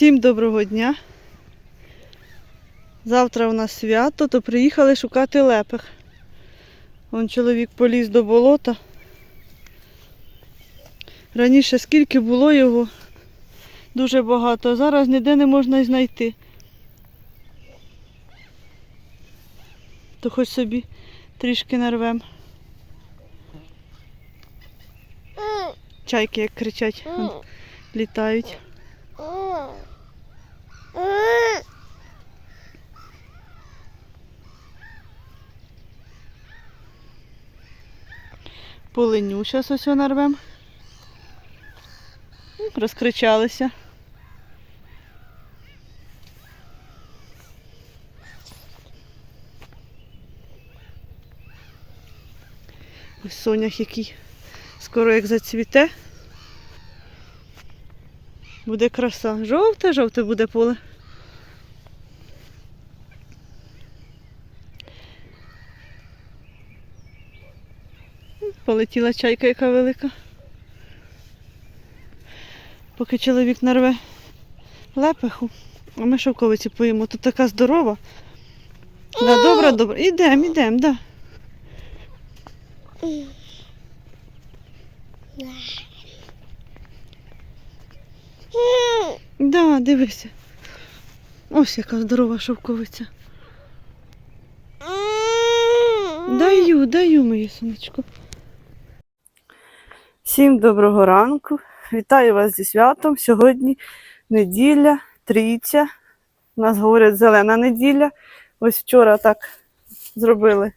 Всім доброго дня. Завтра у нас свято, то приїхали шукати лепих. Вон чоловік поліз до болота. Раніше скільки було його, дуже багато, а зараз ніде не можна знайти. То хоч собі трішки нарвем. Чайки, як кричать, літають. Полиню зараз ось нарвем. Розкричалися. Ось сонях який скоро як зацвіте. Буде краса. Жовте, жовте буде поле. Полетіла чайка, яка велика. Поки чоловік нарве лепеху, а ми шовковиці поїмо. Тут така здорова. Да, добре, добре. Ідемо, ідемо, да. Да, дивися. Ось яка здорова шовковиця. Даю, даю, моє сонечко. Всім доброго ранку. Вітаю вас зі святом. Сьогодні неділя, трійця. У нас говорять зелена неділя. Ось вчора так зробили.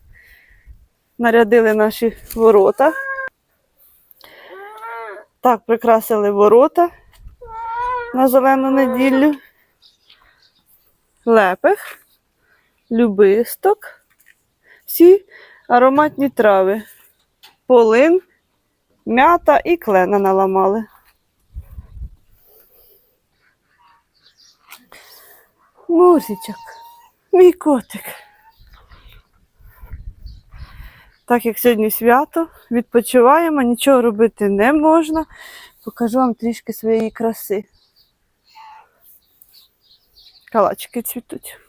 Нарядили наші ворота. Так, прикрасили ворота на зелену неділю. Лепих, любисток, всі ароматні трави. Полин, м'ята і клена наламали. Музичок, мій котик. Так як сьогодні свято, відпочиваємо, нічого робити не можна. Покажу вам трішки своєї краси. Калачики цвітуть.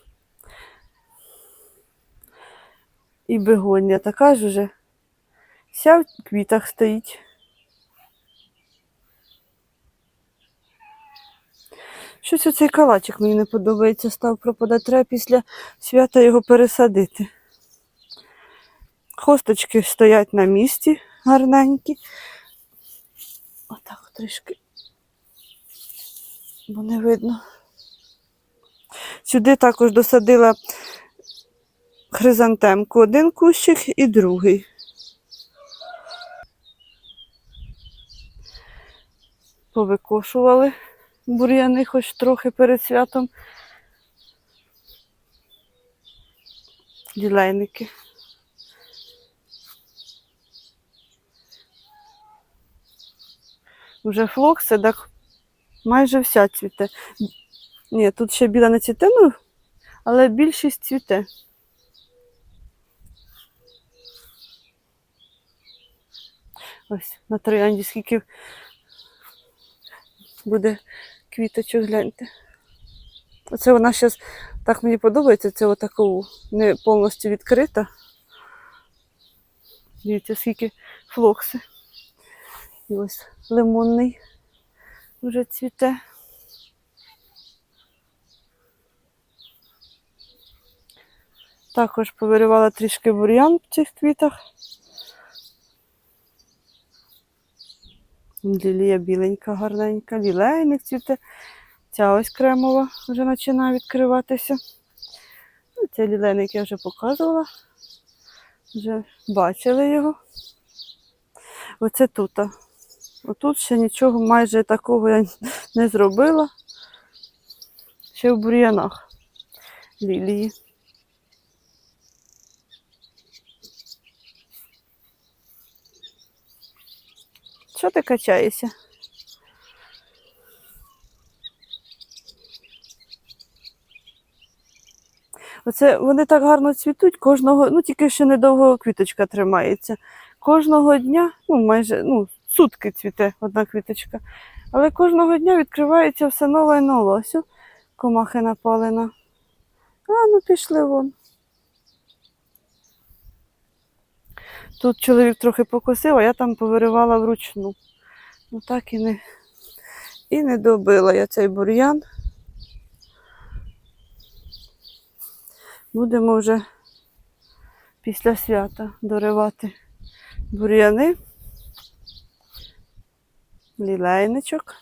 І бегоння така ж уже вся в квітах стоїть. Щось оцей калачик мені не подобається, став пропадати. Треба після свята його пересадити. Хосточки стоять на місці гарненькі. Отак трішки, бо не видно. Сюди також досадила хризантемку, один кущик і другий. Повикошували бур'яни хоч трохи перед святом. Ділейники. Вже флокси, так майже вся цвіте. Ні, тут ще біла не цвіте, ну, але більшість цвіте. Ось на троянді скільки буде квіточок, гляньте. Оце вона зараз так мені подобається, це отаку не повністю відкрита. Дивіться, скільки флокси. І ось лимонний вже цвіте. Також повиривала трішки бур'ян в цих квітах. Лілія біленька, гарненька, лілейник цвіте. Ця ось кремова вже починає відкриватися. Ну, Цей лілейник я вже показувала. Вже бачили його. Оце тут. Отут ще нічого майже такого я не зробила. Ще в бур'янах лілії. Що ти качаєшся? Оце вони так гарно цвітуть кожного, ну тільки ще недовго квіточка тримається. Кожного дня, ну майже ну, сутки цвіте одна квіточка. Але кожного дня відкривається все нове і нове. Ось комахи напали на. А, ну пішли вон. Тут чоловік трохи покосив, а я там повиривала вручну. Ну так і не, і не добила я цей бур'ян. Будемо вже після свята доривати бур'яни, лілейничок.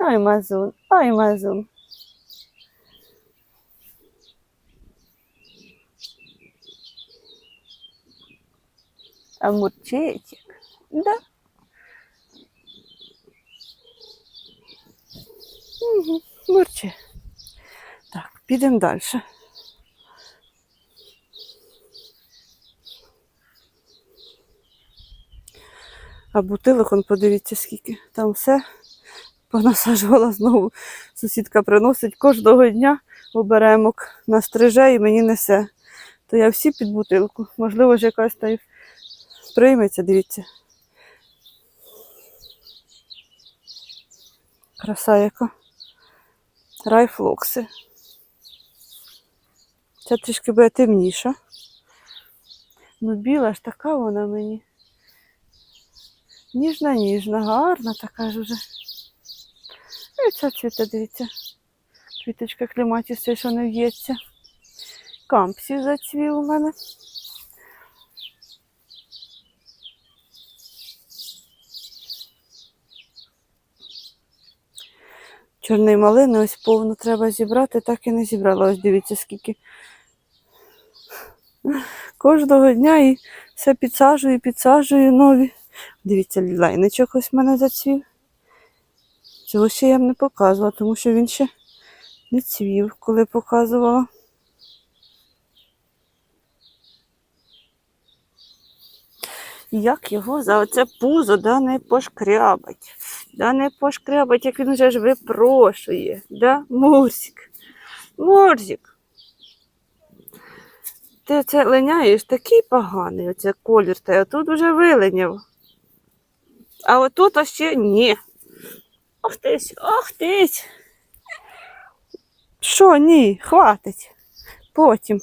Ай, мазун, ай, мазун. А мурчечек, да? Угу, мурче. Так, підемо далі. А бутилок, он подивіться скільки. Там все понасаджувала знову. Сусідка приносить кожного дня оберемок настриже і мені несе. То я всі під бутилку. Можливо, ж якась та й прийметься, дивіться. Краса яка. Райфлокси. Ця трішки буде темніша. Ну, біла ж така вона мені. Ніжна, ніжна, гарна така ж уже. І ця цвіте, дивіться. Квіточка кліматіс, що не в'ється. Кампсі зацвів у мене. Чорний малини ось повно треба зібрати, так і не зібрала. Ось дивіться, скільки. Кожного дня і все підсаджую, підсаджую нові. Дивіться, лайничок ось в мене зацвів. Ще я б не показувала, тому що він ще не цвів, коли показувала. Як його за оце пузо да не пошкрябать. Да не пошкрябать, як він вже ж випрошує. Да? Мурсик. Мурсик. Ти це линяєш такий поганий, оце колір, та тут вже вилиняв. А отут ще ні. Ох тись, ох тись. Що, ні, хватить. Потім.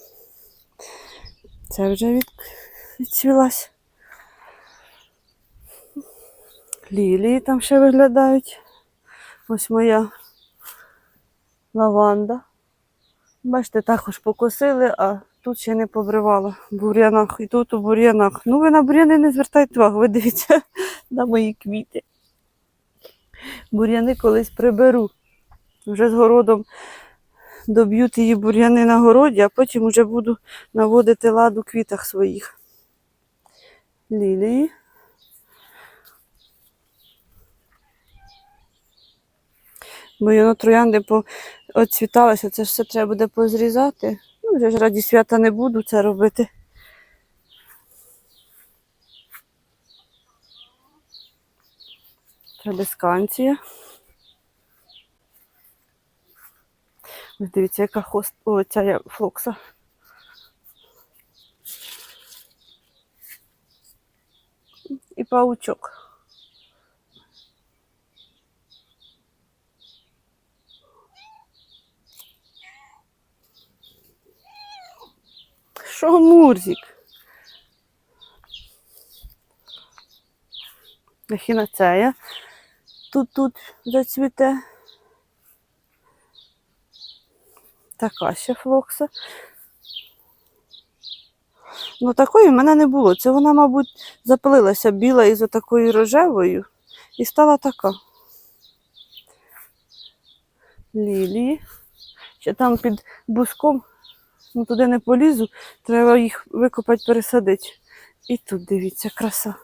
Це вже від... відцвілась. Лілії там ще виглядають. Ось моя лаванда. Бачите, також покосили, а тут ще не побривала в бур'янах. І тут у бур'янах. Ну, ви на бур'яни не звертайте увагу, ви дивіться на мої квіти. Бур'яни колись приберу. Вже з городом доб'ю її бур'яни на городі, а потім вже буду наводити лад у квітах своїх. Лілії. Бо воно троянди оцвіталося, це ж все треба буде позрізати. Ну, вже ж раді свята не буду це робити. Традисканція. Ось дивіться, яка хост... О, ця флокса. І паучок. Що Мурзик? Ехінацея. Тут тут зацвіте. Така ще флокса. Ну, такої в мене не було. Це вона, мабуть, запилилася біла із отакою рожевою і стала така. Лілії. Ще там під буском, ну туди не полізу, треба їх викопати, пересадити. І тут дивіться, краса.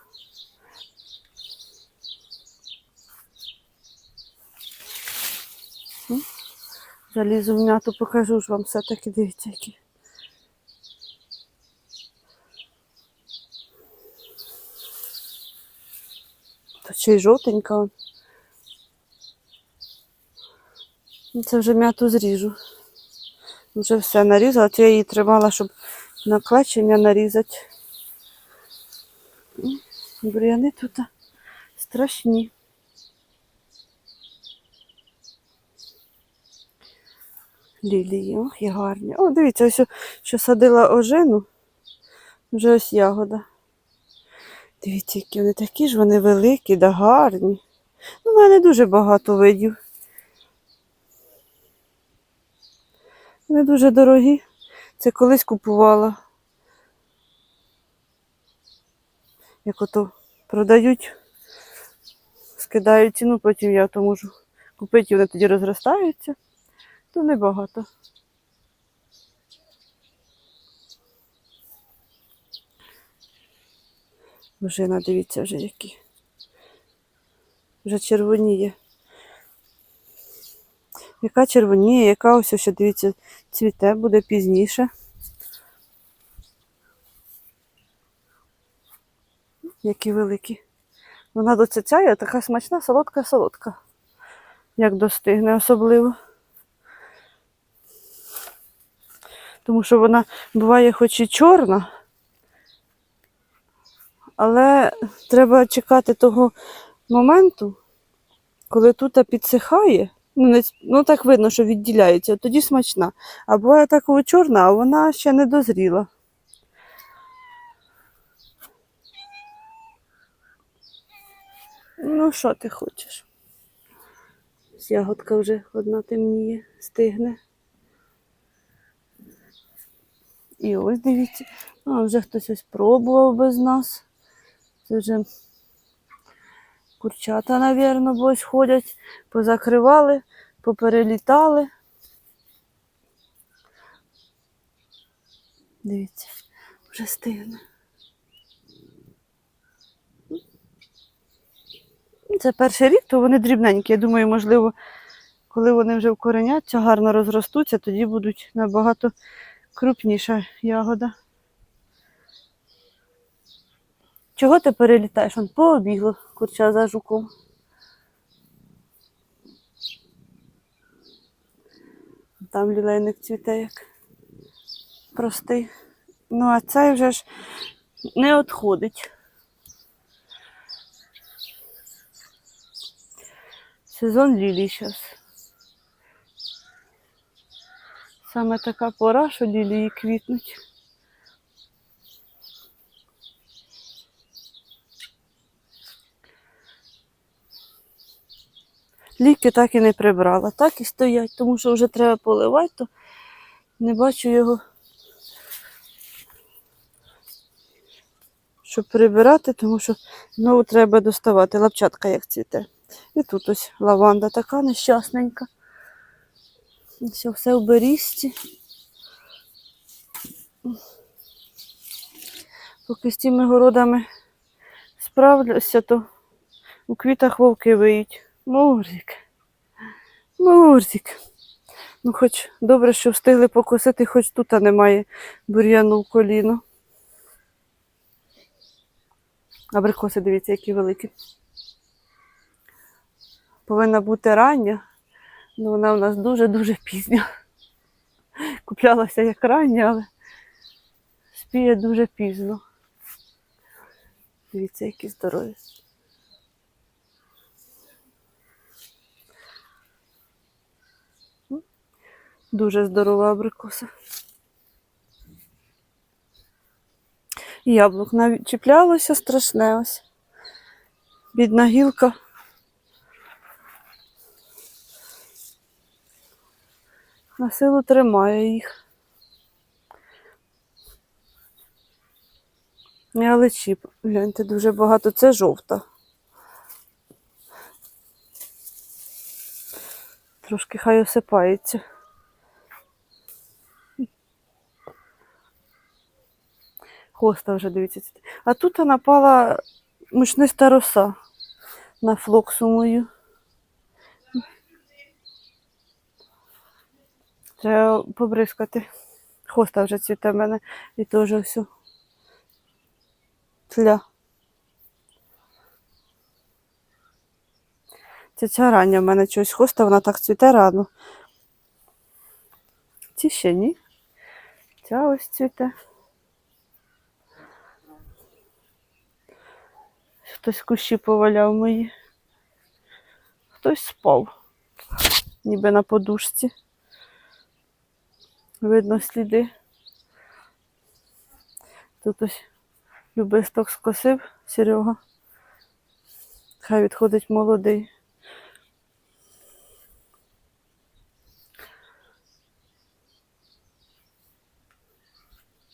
Залізу в м'яту, покажу ж вам все-таки, дивіться, які. Тут ще й жовтенька. Це вже м'яту зріжу. Вже все нарізала, то я її тримала, щоб на клечення нарізати. Бур'яни тут страшні. Лілії, ох, і гарні. О, дивіться, ось що садила ожину, вже ось ягода. Дивіться, які вони такі ж вони великі да гарні. Ну, в мене дуже багато видів. Вони дуже дорогі. Це колись купувала. Як ото продають, скидають ціну, потім я то можу купити, і вони тоді розростаються, то небагато. Вже дивіться вже які. Вже червоніє. Яка червоніє, яка ось ще, дивіться, цвіте буде пізніше. Які великі. Вона доцяцяє, така смачна, солодка-солодка. Як достигне особливо. Тому що вона буває хоч і чорна, але треба чекати того моменту, коли тут підсихає. Ну, не, ну так видно, що відділяється, тоді смачна. А буває так чорна, а вона ще не дозріла. Ну, що ти хочеш? Ягодка вже одна темніє, стигне. І ось дивіться, а вже хтось ось пробував без нас. Це вже курчата, навірно, бо ось ходять, позакривали, поперелітали. Дивіться, вже стигне. Це перший рік, то вони дрібненькі. Я думаю, можливо, коли вони вже вкореняться, гарно розростуться, тоді будуть набагато крупніша ягода. Чого ти перелітаєш? Он побігло курча за жуком. Там лілейник цвіте як простий. Ну, а цей вже ж не відходить. Сезон лілій зараз. Саме така пора, що лілії квітнуть. Ліки так і не прибрала, так і стоять, тому що вже треба поливати, то не бачу його, щоб прибирати, тому що знову треба доставати. Лапчатка як цвіте. І тут ось лаванда така нещасненька. Все, все в берізці. Поки з цими городами справлюся, то у квітах вовки виють. Мурзик. Мурзик. Ну, хоч добре, що встигли покосити, хоч тут немає бур'яну в коліно. Абрикоси, дивіться, які великі. Повинна бути рання, але вона у нас дуже-дуже пізня. Куплялася як рання, але спіє дуже пізно. Дивіться, які здорові. Дуже здорова абрикоса. Яблук навіть чіплялося страшне ось. Бідна гілка. На силу тримає їх. Чіп, гляньте, дуже багато. Це жовта. Трошки хай осипається. Хоста вже дивіться. А тут напала мучниста роса на флоксу мою. Треба побризкати. Хоста вже цвіте в мене і теж все. Тля. Це ця рання в мене чогось хоста, вона так цвіте рано. Ці ще ні. Ця ось цвіте. Хтось кущі поваляв мої. Хтось спав, ніби на подушці. Видно сліди. Тут ось любисток скосив Серега. Хай відходить молодий.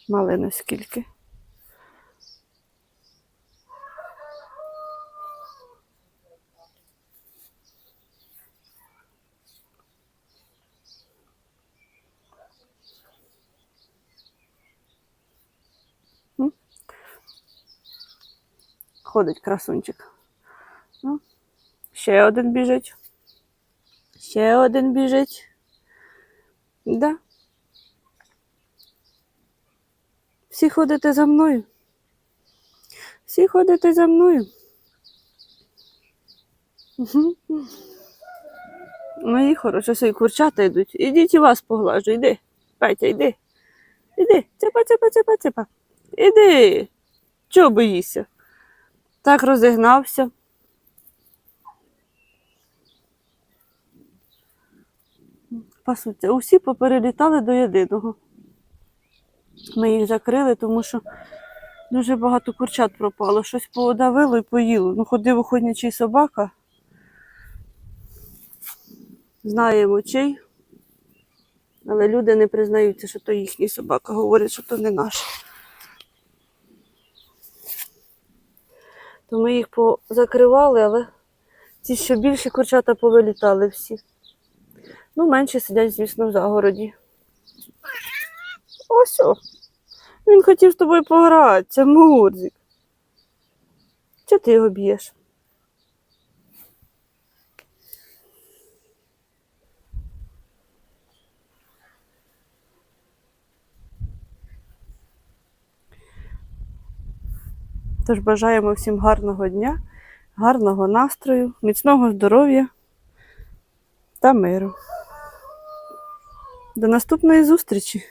Малини скільки. Ходить красунчик. Ну, ще один біжить. Ще один біжить. Да. Всі ходите за мною. Всі ходите за мною. Мої хороші свої курчата йдуть. Ідіть і вас поглажу, йди. Петя, йди. Іди, цепа, цепа, цепа, цепа. Іди. Чого боїшся? Так розігнався. Пасуться. Усі поперелітали до єдиного. Ми їх закрили, тому що дуже багато курчат пропало. Щось подавило і поїло. Ну, ходив охотничий собака. Знаємо чий. Але люди не признаються, що то їхній собака. Говорять, що то не наш. То ми їх позакривали, але ті, що більші курчата повилітали всі. Ну, менше сидять, звісно, в загороді. Ось о. Він хотів з тобою погратися, Мурзик. Чого ти його б'єш? Тож бажаємо всім гарного дня, гарного настрою, міцного здоров'я та миру. До наступної зустрічі!